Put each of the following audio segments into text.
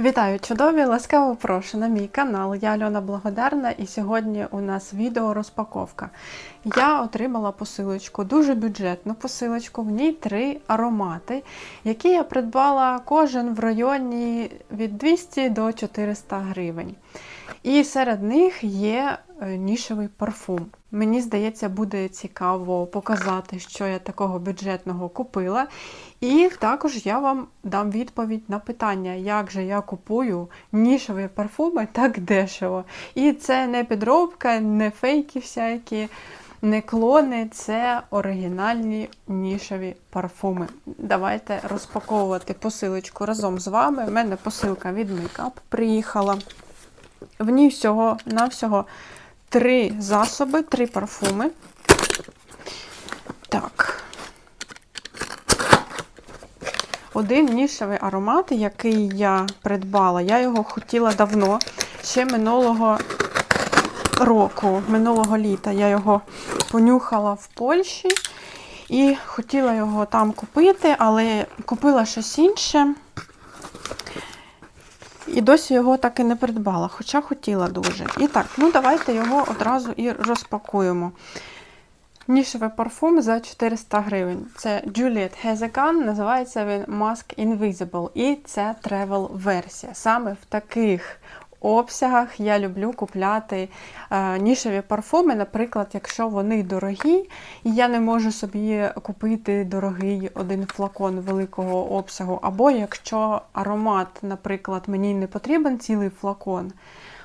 Вітаю, чудові! Ласкаво прошу на мій канал. Я Альона Благодарна, і сьогодні у нас відео розпаковка. Я отримала посилочку, дуже бюджетну посилочку. В ній три аромати, які я придбала кожен в районі від 200 до 400 гривень. І серед них є нішевий парфум. Мені здається, буде цікаво показати, що я такого бюджетного купила. І також я вам дам відповідь на питання, як же я купую нішеві парфуми так дешево. І це не підробка, не фейки всякі, не клони, це оригінальні нішеві парфуми. Давайте розпаковувати посилочку разом з вами. У мене посилка від Makeup приїхала. В ній всього навсього три засоби, три парфуми. Так. Один нішевий аромат, який я придбала. Я його хотіла давно, ще минулого року, минулого літа. Я його понюхала в Польщі і хотіла його там купити, але купила щось інше. І досі його так і не придбала, хоча хотіла дуже. І так, ну давайте його одразу і розпакуємо. Нішевий парфум за 400 гривень. Це Juliet Hezekan, називається він Mask Invisible. І це тревел-версія. Саме в таких обсягах я люблю купляти е, нішеві парфуми, наприклад, якщо вони дорогі, і я не можу собі купити дорогий один флакон великого обсягу, або якщо аромат, наприклад, мені не потрібен цілий флакон.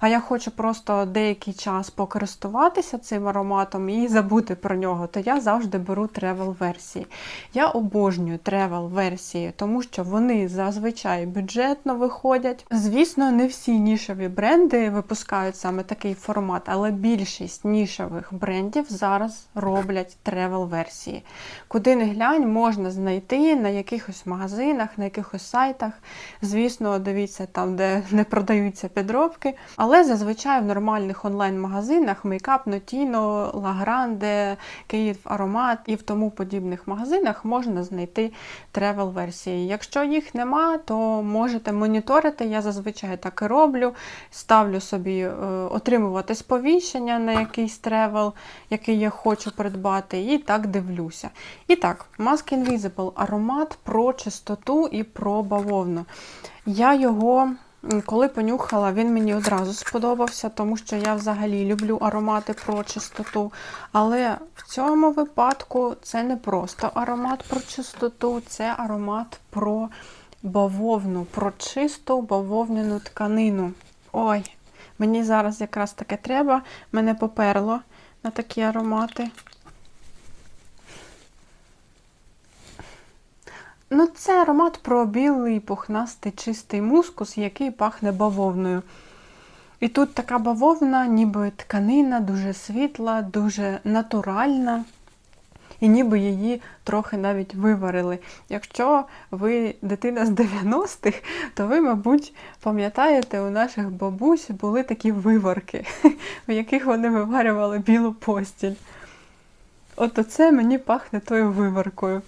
А я хочу просто деякий час покористуватися цим ароматом і забути про нього, то я завжди беру тревел-версії. Я обожнюю тревел-версії, тому що вони зазвичай бюджетно виходять. Звісно, не всі нішеві бренди випускають саме такий формат, але більшість нішевих брендів зараз роблять тревел-версії. Куди не глянь, можна знайти на якихось магазинах, на якихось сайтах. Звісно, дивіться там, де не продаються підробки. Але зазвичай в нормальних онлайн-магазинах Notino, La Grande, Київ Аромат і в тому подібних магазинах можна знайти тревел-версії. Якщо їх нема, то можете моніторити. Я зазвичай так і роблю. Ставлю собі е, отримувати сповіщення на якийсь тревел, який я хочу придбати, і так дивлюся. І так, Mask Invisible аромат про чистоту і про бавовну. Я його. Коли понюхала, він мені одразу сподобався, тому що я взагалі люблю аромати про чистоту. Але в цьому випадку це не просто аромат про чистоту, це аромат про бавовну, про чисту бавовняну тканину. Ой, мені зараз якраз таке треба, мене поперло на такі аромати. Ну, це аромат про білий пухнастий чистий мускус, який пахне бавовною. І тут така бавовна, ніби тканина, дуже світла, дуже натуральна. І ніби її трохи навіть виварили. Якщо ви дитина з 90-х, то ви, мабуть, пам'ятаєте, у наших бабусь були такі виварки, в яких вони виварювали білу постіль. От оце мені пахне тою виваркою.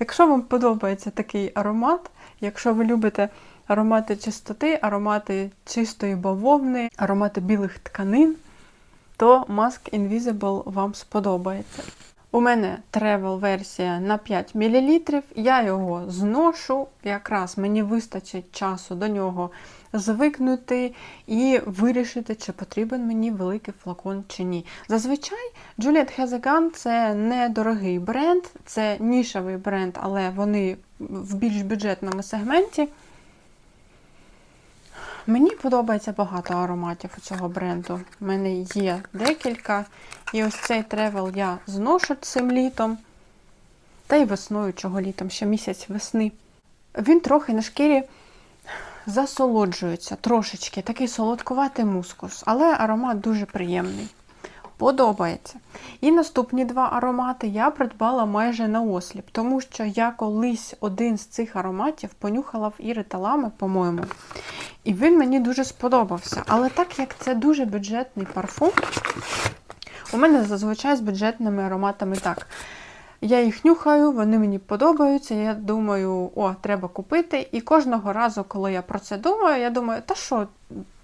Якщо вам подобається такий аромат, якщо ви любите аромати чистоти, аромати чистої бавовни, аромати білих тканин, то Mask Invisible вам сподобається. У мене тревел-версія на 5 мл. Я його зношу, якраз мені вистачить часу до нього звикнути і вирішити, чи потрібен мені великий флакон чи ні. Зазвичай Juliet Hezegan це недорогий бренд, це нішевий бренд, але вони в більш бюджетному сегменті. Мені подобається багато ароматів у цього бренду. У мене є декілька. І ось цей тревел я зношу цим літом. Та й весною, чого літом, ще місяць весни. Він трохи на шкірі засолоджується, трошечки, такий солодкуватий мускус, але аромат дуже приємний. Подобається. І наступні два аромати я придбала майже на осліп, тому що я колись один з цих ароматів понюхала в Іри Талами, по-моєму. І він мені дуже сподобався. Але так як це дуже бюджетний парфум, у мене зазвичай з бюджетними ароматами так. Я їх нюхаю, вони мені подобаються. Я думаю, о, треба купити. І кожного разу, коли я про це думаю, я думаю, та що,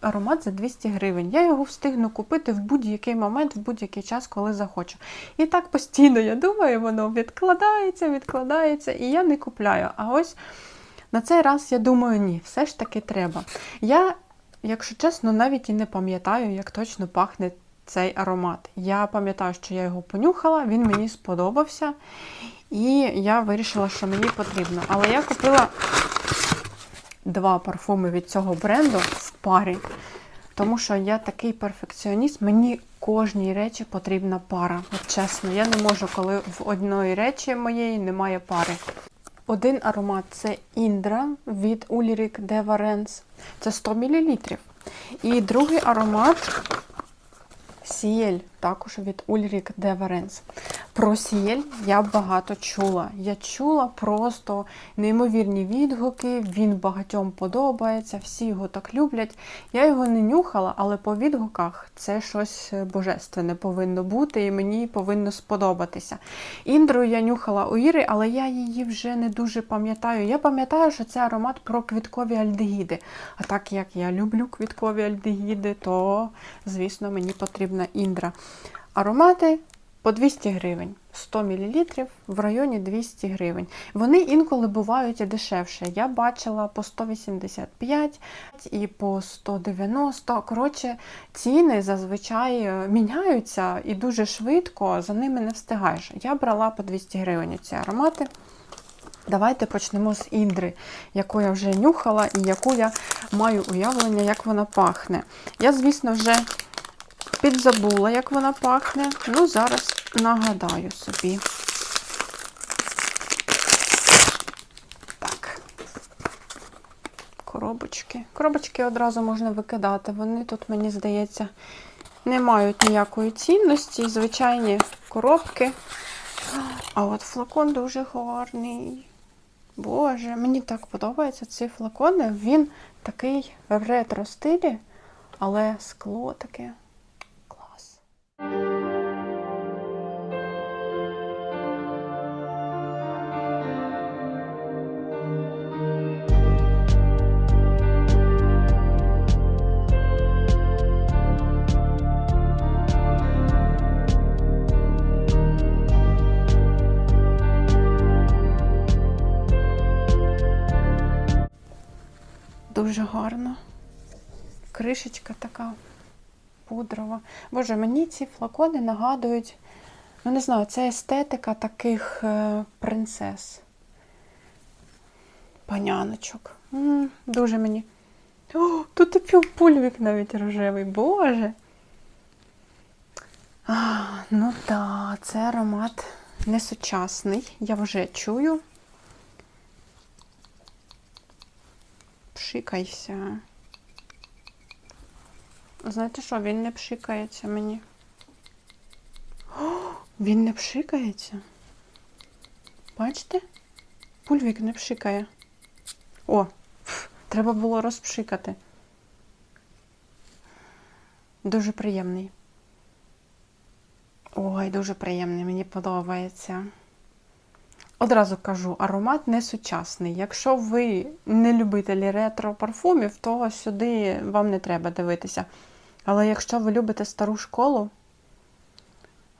аромат за 200 гривень. Я його встигну купити в будь-який момент, в будь-який час, коли захочу. І так постійно я думаю, воно відкладається, відкладається, і я не купляю. А ось на цей раз я думаю, ні, все ж таки треба. Я, якщо чесно, навіть і не пам'ятаю, як точно пахне цей аромат. Я пам'ятаю, що я його понюхала, він мені сподобався, і я вирішила, що мені потрібно. Але я купила два парфуми від цього бренду в парі. Тому що я такий перфекціоніст, мені кожній речі потрібна пара. От чесно, я не можу, коли в одної речі моєї немає пари. Один аромат це Indra від Ulrich de. Це 100 мл. І другий аромат Сієль, також від de Varens. Про Сієль я багато чула. Я чула просто неймовірні відгуки, він багатьом подобається, всі його так люблять. Я його не нюхала, але по відгуках це щось божественне повинно бути і мені повинно сподобатися. Індру я нюхала у Іри, але я її вже не дуже пам'ятаю. Я пам'ятаю, що це аромат про квіткові альдегіди. А так як я люблю квіткові альдегіди, то, звісно, мені потрібна Індра. Аромати по 200 гривень. 100 мл в районі 200 гривень. Вони інколи бувають і дешевше. Я бачила по 185 і по 190. Коротше, ціни зазвичай е, міняються і дуже швидко за ними не встигаєш. Я брала по 200 гривень ці аромати. Давайте почнемо з Індри, яку я вже нюхала і яку я маю уявлення, як вона пахне. Я, звісно, вже підзабула, як вона пахне. Ну, зараз нагадаю собі. Так. Коробочки. Коробочки одразу можна викидати. Вони тут, мені здається, не мають ніякої цінності. Звичайні коробки. А от флакон дуже гарний. Боже, мені так подобається ці флакони. Він такий в ретро-стилі, але скло таке. Дуже гарно. Кришечка така пудрова. Боже, мені ці флакони нагадують, ну не знаю, це естетика таких е, принцес. Паняночок. М, дуже мені. О, тут і півпульвік навіть рожевий. Боже. А, ну так, це аромат несучасний. Я вже чую. Пшикайся. Знаєте що, він не пшикається мені. О, він не пшикається. Бачите? Пульвік не пшикає. О, ф, треба було розпшикати. Дуже приємний. Ой, дуже приємний, мені подобається. Одразу кажу, аромат не сучасний. Якщо ви не любителі ретро-парфумів, то сюди вам не треба дивитися. Але якщо ви любите стару школу,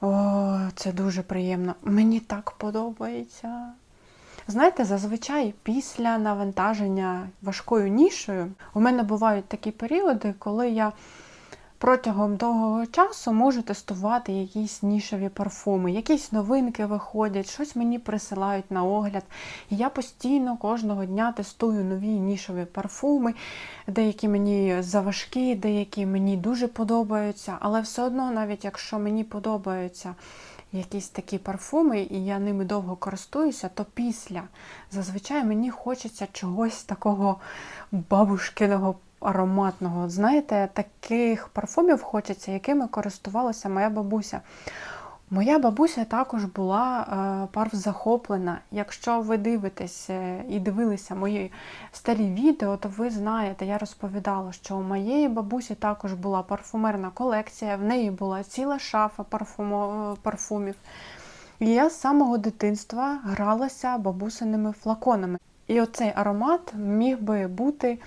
о, це дуже приємно. Мені так подобається. Знаєте, зазвичай після навантаження важкою нішою у мене бувають такі періоди, коли я протягом довгого часу можу тестувати якісь нішеві парфуми, якісь новинки виходять, щось мені присилають на огляд. І я постійно кожного дня тестую нові нішеві парфуми, деякі мені заважкі, деякі мені дуже подобаються, але все одно, навіть якщо мені подобаються. Якісь такі парфуми, і я ними довго користуюся, то після зазвичай мені хочеться чогось такого бабушкиного ароматного. Знаєте, таких парфумів хочеться, якими користувалася моя бабуся. Моя бабуся також була е, парфзахоплена. Якщо ви дивитесь е, і дивилися мої старі відео, то ви знаєте, я розповідала, що у моєї бабусі також була парфумерна колекція, в неї була ціла шафа парфумо, парфумів. І я з самого дитинства гралася бабусиними флаконами. І оцей аромат міг би бути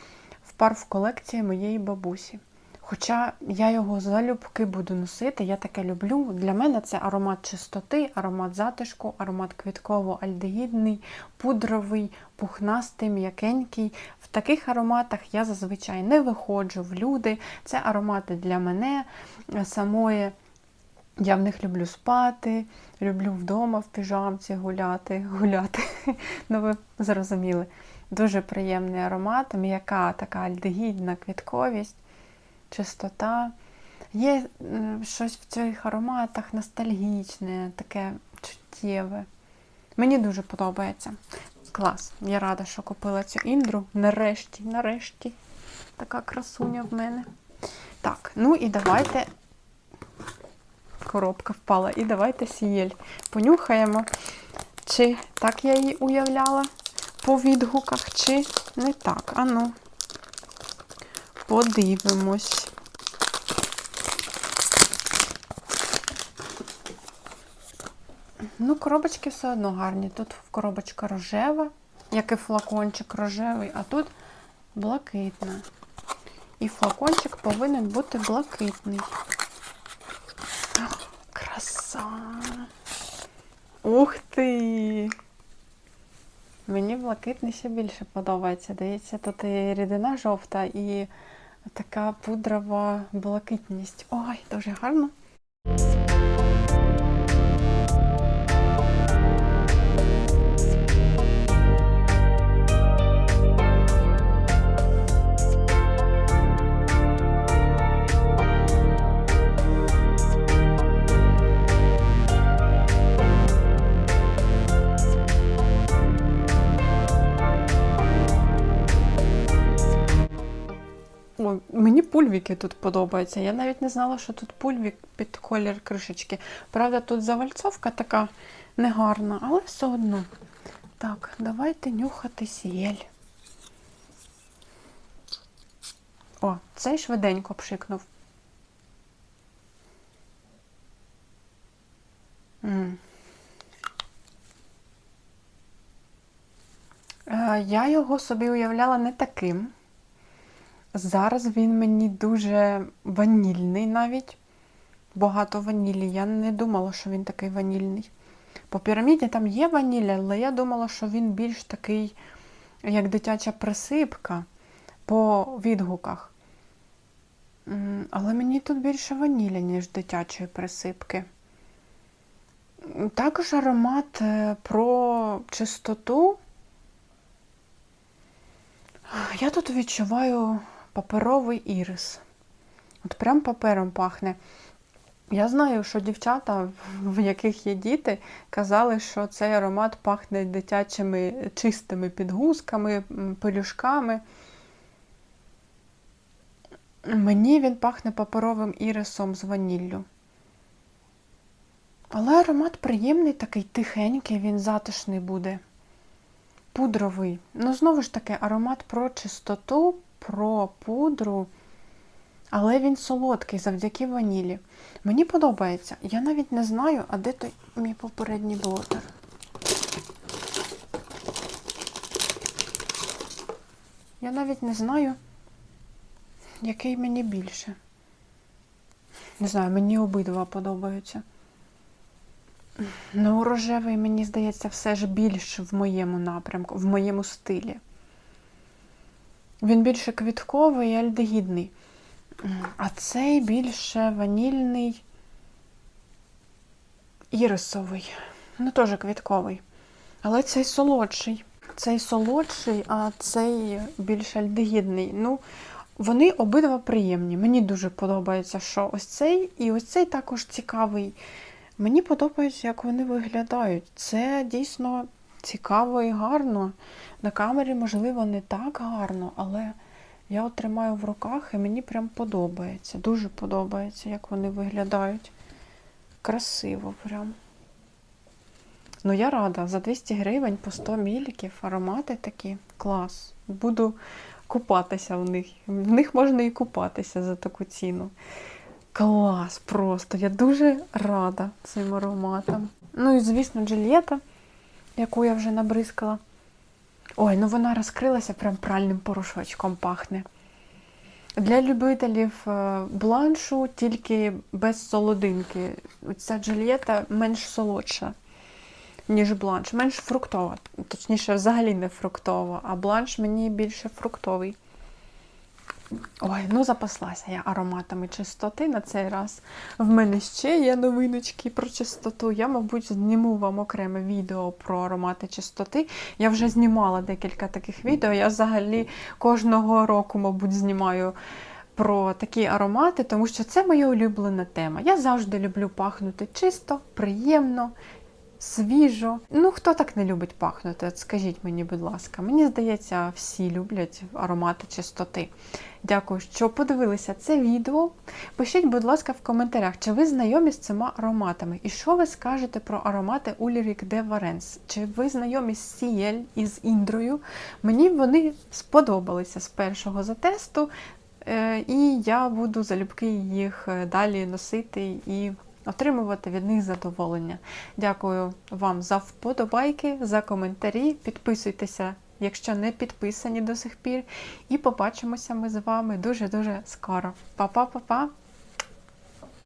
в парф-колекції моєї бабусі. Хоча я його залюбки буду носити, я таке люблю. Для мене це аромат чистоти, аромат затишку, аромат квітково-альдегідний, пудровий, пухнастий, м'якенький. В таких ароматах я зазвичай не виходжу в люди. Це аромати для мене самої. Я в них люблю спати, люблю вдома в піжамці гуляти, гуляти. Ну, ви зрозуміли. Дуже приємний аромат, м'яка така альдегідна квітковість, чистота. Є щось в цих ароматах ностальгічне, таке чуттєве. Мені дуже подобається. Клас. Я рада, що купила цю індру. Нарешті, нарешті. Така красуня в мене. Так, ну і давайте коробка впала. І давайте сієль понюхаємо, чи так я її уявляла по відгуках, чи не так. Ану, подивимось. Ну, коробочки все одно гарні. Тут коробочка рожева, як і флакончик рожевий, а тут блакитна. І флакончик повинен бути блакитний. Краса. Ух ти! Мені блакитний ще більше подобається. Дивіться, тут і рідина жовта, і така пудрова блакитність. Ой, дуже гарно. Пульвіки тут подобаються. Я навіть не знала, що тут пульвік під колір кришечки. Правда, тут завальцовка така негарна, але все одно. Так, давайте нюхати сієль. О, цей швиденько пшикнув. М. Е, Я його собі уявляла не таким. Зараз він мені дуже ванільний навіть. Багато ванілі. Я не думала, що він такий ванільний. По піраміді там є ваніль, але я думала, що він більш такий, як дитяча присипка по відгуках. Але мені тут більше ваніля, ніж дитячої присипки. Також аромат е, про чистоту. Я тут відчуваю паперовий ірис. От прям папером пахне. Я знаю, що дівчата, в яких є діти, казали, що цей аромат пахне дитячими чистими підгузками, пелюшками. Мені він пахне паперовим ірисом з ваніллю. Але аромат приємний, такий тихенький, він затишний буде. Пудровий. Ну, знову ж таки, аромат про чистоту, про пудру, але він солодкий завдяки ванілі. Мені подобається. Я навіть не знаю, а де той мій попередній блотер. Я навіть не знаю, який мені більше. Не знаю, мені обидва подобаються. Ну, рожевий, мені здається, все ж більш в моєму напрямку, в моєму стилі. Він більше квітковий і альдегідний. А цей більше ванільний ірисовий. Ну, теж квітковий. Але цей солодший. Цей солодший, а цей більш альдегідний. Ну, вони обидва приємні. Мені дуже подобається, що ось цей і ось цей також цікавий. Мені подобається, як вони виглядають. Це дійсно цікаво і гарно. На камері, можливо, не так гарно, але я от тримаю в руках і мені прям подобається. Дуже подобається, як вони виглядають. Красиво прям. Ну, я рада. За 200 гривень по 100 міліків, аромати такі. Клас. Буду купатися в них. В них можна і купатися за таку ціну. Клас просто. Я дуже рада цим ароматам. Ну і, звісно, Джульєта, яку я вже набризкала. Ой, ну вона розкрилася прям пральним порошочком пахне. Для любителів е, бланшу тільки без солодинки. Ця Джульєта менш солодша, ніж бланш, менш фруктова. Точніше, взагалі не фруктова, а бланш мені більше фруктовий. Ой, ну запаслася я ароматами чистоти на цей раз. В мене ще є новиночки про чистоту. Я, мабуть, зніму вам окреме відео про аромати чистоти. Я вже знімала декілька таких відео. Я взагалі кожного року, мабуть, знімаю про такі аромати, тому що це моя улюблена тема. Я завжди люблю пахнути чисто, приємно. Свіжо. Ну, хто так не любить пахнути? От скажіть мені, будь ласка. Мені здається, всі люблять аромати чистоти. Дякую, що подивилися це відео. Пишіть, будь ласка, в коментарях, чи ви знайомі з цими ароматами, і що ви скажете про аромати Ulrich de Varens? Чи ви знайомі з Сієль і з Індрою? Мені вони сподобалися з першого затесту, е, і я буду залюбки їх е, далі носити і отримувати від них задоволення. Дякую вам за вподобайки, за коментарі. Підписуйтеся, якщо не підписані до сих пір. І побачимося ми з вами дуже-дуже скоро. Па-па-па-па!